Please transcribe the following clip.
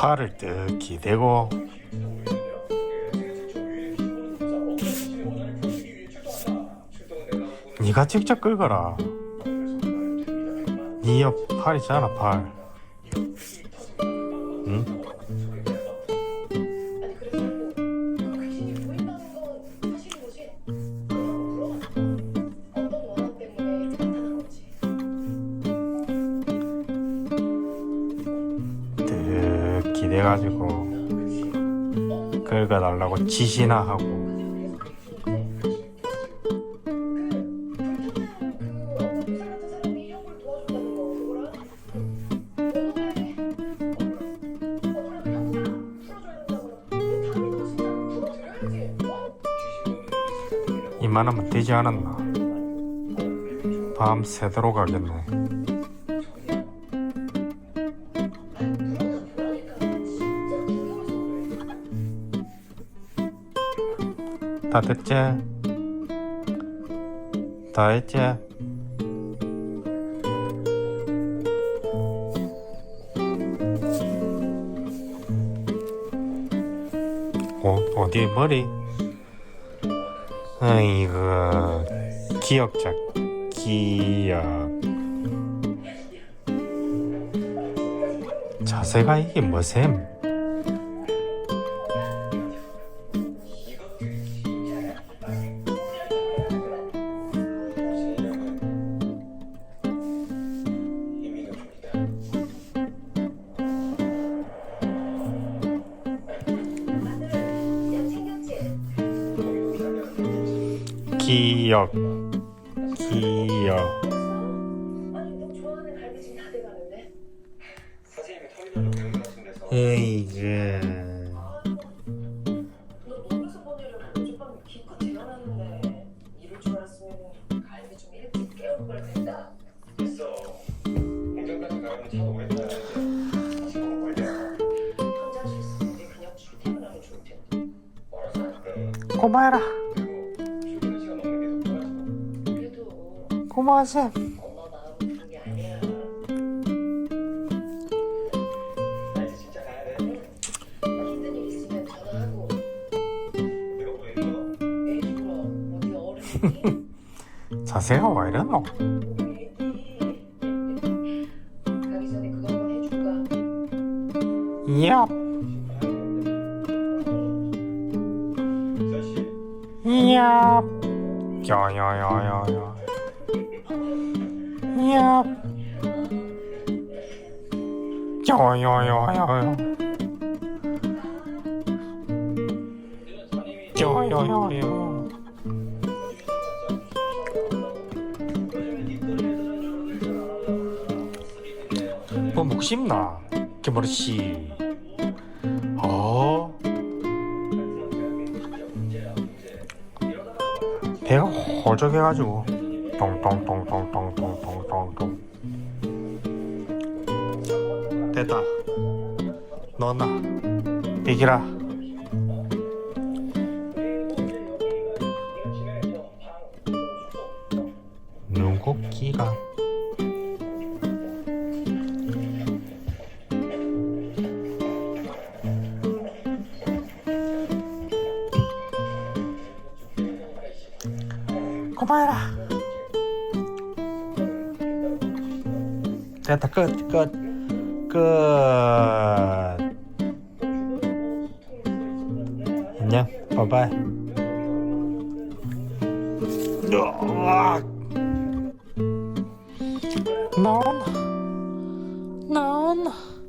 팔을 뜩 기대고. 네가 직접 끌거라. 네옆 팔 있잖아 팔. 응? 뜩 기대가지고 긁어달라고 지시나 하고. 이만하면 되지 않았나? 밤 새도록 하겠네 다 됐지? 다 했지? 어, 어디 머리? 아이고 기억자 기억 자세가 이게 뭐셈? 기억. 기억. 으이그 고마워라. 고마워 쌤. 자세가 왜 이러노? 이야 이야 야야야야야 야얍 야야야야야 야야야야 뭐 먹고 싶나? 개머리 씨. 어? 배가 허적해가지고 똥똥똥똥똥똥똥똥똥. 됐다. 넣었나? 비키라. 눈곱기가. 고마워라 됐다. 끝끝끝. 안녕. 바이바이. 넌넌.